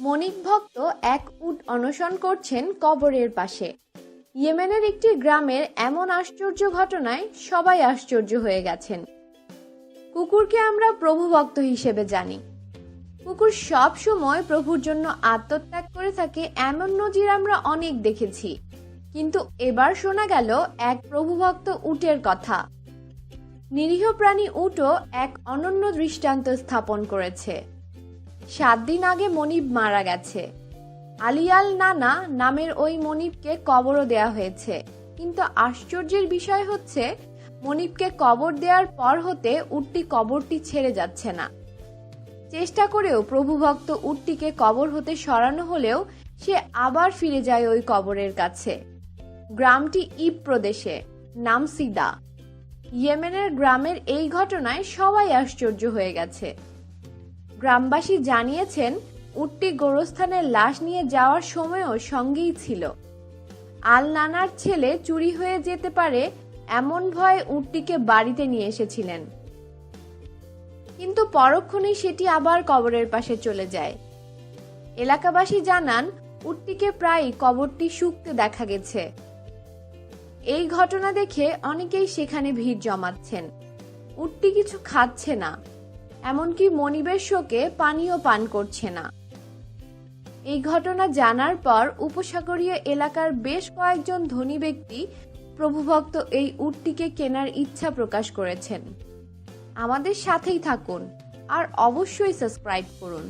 মনিক ভক্ত এক উট অনশন করছেন কবরের পাশে। ইয়েমেনের একটি গ্রামের এমন আশ্চর্য ঘটনায় সবাই আশ্চর্য হয়ে গেছেন। কুকুরকে আমরা প্রভু ভক্ত হিসেবে জানি। কুকুর সব সময় প্রভুর জন্য আত্মত্যাগ করে থাকে এমন নজির আমরা অনেক দেখেছি। কিন্তু এবার শোনা গেল এক প্রভুভক্ত উটের কথা। নিরীহ প্রাণী উটও এক অনন্য দৃষ্টান্ত স্থাপন করেছে। সাত দিন আগে মনিব মারা গেছে। আলিয়াল নানা নামের ওই মনিবকে কবরও দেয়া হয়েছে। কিন্তু আশ্চর্যের বিষয় হচ্ছে, মনিবকে কবর দেওয়ার পর হতে উটটি কবরটি ছেড়ে যাচ্ছে না। চেষ্টা করেও প্রভুভক্ত উটটিকে কবর হতে সরানো হলেও সে আবার ফিরে যায় ওই কবরের কাছে। গ্রামটি ইব প্রদেশে, নাম সিদা। ইয়েমেনের গ্রামের এই ঘটনায় সবাই আশ্চর্য হয়ে গেছে। গ্রামবাসী জানিয়েছেন, উটটি গোরস্থানের লাশ নিয়ে যাওয়ার সময়ও সঙ্গেই ছিল। আল নানার ছেলে চুরি হয়ে যেতে পারে এমন ভয়ে উটটিকে বাড়িতে নিয়ে এসেছিলেন। কিন্তু পরক্ষণেই সেটি আবার কবরের পাশে চলে যায়। এলাকাবাসী জানান, উটটিকে প্রায় কবরটি শুকতে দেখা গেছে। এই ঘটনা দেখে অনেকেই সেখানে ভিড় জমাচ্ছেন। উটটি কিছু খাচ্ছে না। এমনকি মনিবের শোকে পানীয় পান করছে না। এই ঘটনা জানার পর উপসাগরীয় এলাকার বেশ কয়েকজন ধনী ব্যক্তি প্রভুভক্ত এই উটটিকে কেনার ইচ্ছা প্রকাশ করেছেন। আমাদের সাথেই থাকুন আর অবশ্যই সাবস্ক্রাইব করুন।